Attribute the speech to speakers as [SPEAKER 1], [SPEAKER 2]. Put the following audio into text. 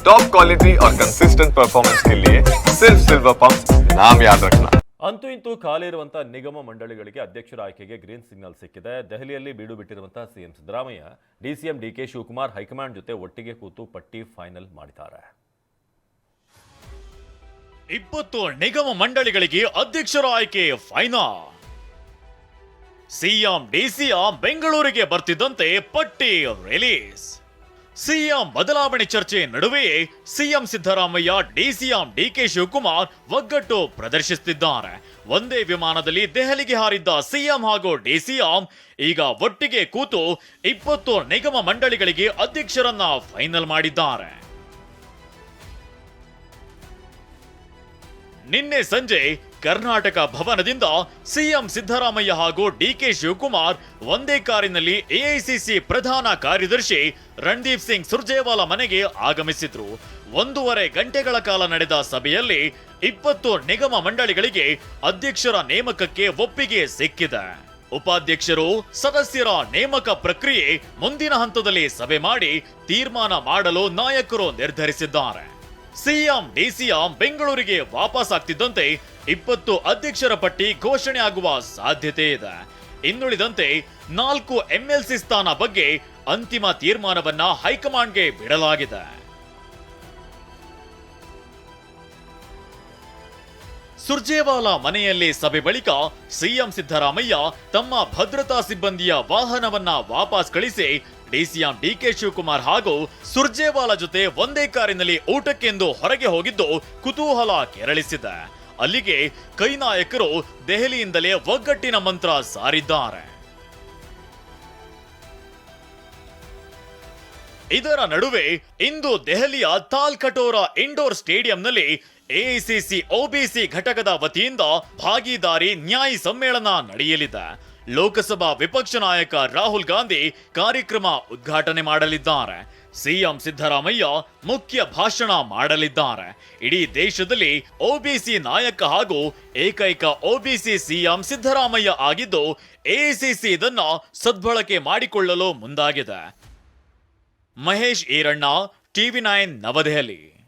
[SPEAKER 1] Top quality और consistent performance के लिए सिर्फ सिल्वर पंप नाम याद रखना
[SPEAKER 2] ಅಂತೂ ಇಂತೂ ಖಾಲಿ ಇರುವಂತಹ ನಿಗಮ ಮಂಡಳಿಗಳಿಗೆ ಅಧ್ಯಕ್ಷರ ಆಯ್ಕೆಗೆ ಗ್ರೀನ್ ಸಿಗ್ನಲ್ ಸಿಕ್ಕಿದೆ ದೆಹಲಿಯಲ್ಲಿ ಬೀಡು ಬಿಟ್ಟಿರುವಂತಹ CM Siddaramaiah DCM DK Shivakumar high command ಜೊತೆ ಒಟ್ಟಿಗೆ ಕೂತು ಪಟ್ಟಿ ಫೈನಲ್ ಮಾಡಿದ್ದಾರೆ
[SPEAKER 3] ಇಪ್ಪತ್ತು ನಿಗಮ ಮಂಡಳಿಗಳಿಗೆ ಅಧ್ಯಕ್ಷರ ಆಯ್ಕೆ ಫೈನಲ್ ಸಿಎಂ ಡಿಸಿಎಂ ಬೆಂಗಳೂರಿಗೆ ಬರ್ತಿದ್ದಂತೆ ಪಟ್ಟಿ ರಿಲೀಸ್ ಸಿಎಂ ಬದಲಾವಣೆ ಚರ್ಚೆ ನಡುವೆಯೇ CM Siddaramaiah DCM DK Shivakumar ಒಗ್ಗಟ್ಟು ಪ್ರದರ್ಶಿಸುತ್ತಿದ್ದಾರೆ. ಒಂದೇ ವಿಮಾನದಲ್ಲಿ ದೆಹಲಿಗೆ ಹಾರಿದ್ದ ಸಿಎಂ ಹಾಗೂ ಡಿಸಿಎಂ ಈಗ ಒಟ್ಟಿಗೆ ಕೂತು ಇಪ್ಪತ್ತು ನಿಗಮ ಮಂಡಳಿಗಳಿಗೆ ಅಧ್ಯಕ್ಷರನ್ನ ಫೈನಲ್ ಮಾಡಿದ್ದಾರೆ. ನಿನ್ನೆ ಸಂಜೆ ಕರ್ನಾಟಕ ಭವನದಿಂದ ಸಿಎಂ ಸಿದ್ದರಾಮಯ್ಯ ಹಾಗೂ ಡಿಕೆ ಶಿವಕುಮಾರ್ ಒಂದೇ ಕಾರಿನಲ್ಲಿ ಎಐಸಿಸಿ ಪ್ರಧಾನ ಕಾರ್ಯದರ್ಶಿ ರಣದೀಪ್ ಸಿಂಗ್ ಸುರ್ಜೇವಾಲಾ ಮನೆಗೆ ಆಗಮಿಸಿದ್ರು. ಒಂದೂವರೆ ಗಂಟೆಗಳ ಕಾಲ ನಡೆದ ಸಭೆಯಲ್ಲಿ ಇಪ್ಪತ್ತು ನಿಗಮ ಮಂಡಳಿಗಳಿಗೆ ಅಧ್ಯಕ್ಷರ ನೇಮಕಕ್ಕೆ ಒಪ್ಪಿಗೆ ಸಿಕ್ಕಿದೆ. ಉಪಾಧ್ಯಕ್ಷರು ಸದಸ್ಯರ ನೇಮಕ ಪ್ರಕ್ರಿಯೆ ಮುಂದಿನ ಹಂತದಲ್ಲಿ ಸಭೆ ಮಾಡಿ ತೀರ್ಮಾನ ಮಾಡಲು ನಾಯಕರು ನಿರ್ಧರಿಸಿದ್ದಾರೆ. ಸಿಎಂ, ಡಿಸಿಎಂ ಬೆಂಗಳೂರಿಗೆ ವಾಪಸ್ ಆಗ್ತಿದ್ದಂತೆ ಇಪ್ಪತ್ತು ಅಧ್ಯಕ್ಷರ ಪಟ್ಟಿ ಘೋಷಣೆ ಆಗುವ ಸಾಧ್ಯತೆ ಇದೆ. ಇನ್ನುಳಿದಂತೆ ನಾಲ್ಕು ಎಂಎಲ್ಸಿ ಸ್ಥಾನ ಬಗ್ಗೆ ಅಂತಿಮ ತೀರ್ಮಾನವನ್ನ ಹೈಕಮಾಂಡ್ಗೆ ಬಿಡಲಾಗಿದೆ. ಸುರ್ಜೇವಾಲಾ ಮನೆಯಲ್ಲಿ ಸಭೆ ಬಳಿಕ ಸಿಎಂ ಸಿದ್ದರಾಮಯ್ಯ ತಮ್ಮ ಭದ್ರತಾ ಸಿಬ್ಬಂದಿಯ ವಾಹನವನ್ನ ವಾಪಸ್ ಕಳಿಸಿ ಡಿಸಿಎಂ ಡಿಕೆ ಶಿವಕುಮಾರ್ ಹಾಗೂ ಸುರ್ಜೇವಾಲಾ ಜೊತೆ ಒಂದೇ ಕಾರಿನಲ್ಲಿ ಊಟಕ್ಕೆಂದು ಹೊರಗೆ ಹೋಗಿದ್ದು ಕುತೂಹಲ ಕೆರಳಿಸಿದೆ. ಅಲ್ಲಿಗೆ ಕೈ ನಾಯಕರು ದೆಹಲಿಯಿಂದಲೇ ಒಗ್ಗಟ್ಟಿನ ಮಂತ್ರ ಸಾರಿದ್ದಾರೆ. ಇದರ ನಡುವೆ ಇಂದು ದೆಹಲಿಯ ತಾಲ್ಕಟೋರಾ ಇಂಡೋರ್ ಸ್ಟೇಡಿಯಂನಲ್ಲಿ ಎಐಸಿಸಿ ಒಬಿಸಿ ಘಟಕದ ವತಿಯಿಂದ ಭಾಗಿದಾರಿ ನ್ಯಾಯ ಸಮ್ಮೇಳನ ನಡೆಯಲಿದೆ. ಲೋಕಸಭಾ ವಿಪಕ್ಷ ನಾಯಕ ರಾಹುಲ್ ಗಾಂಧಿ ಕಾರ್ಯಕ್ರಮ ಉದ್ಘಾಟನೆ ಮಾಡಲಿದ್ದಾರೆ. ಸಿಎಂ ಸಿದ್ದರಾಮಯ್ಯ ಮುಖ್ಯ ಭಾಷಣ ಮಾಡಲಿದ್ದಾರೆ. ಇಡೀ ದೇಶದಲ್ಲಿ ಒಬಿಸಿ ನಾಯಕ ಹಾಗೂ ಏಕೈಕ ಒಬಿಸಿ ಸಿಎಂ ಸಿದ್ದರಾಮಯ್ಯ ಆಗಿದ್ದು ಎಐಸಿಸಿ ಇದನ್ನು ಸದ್ಬಳಕೆ ಮಾಡಿಕೊಳ್ಳಲು ಮುಂದಾಗಿದೆ. Mahesh Iranna TV nine New Delhi.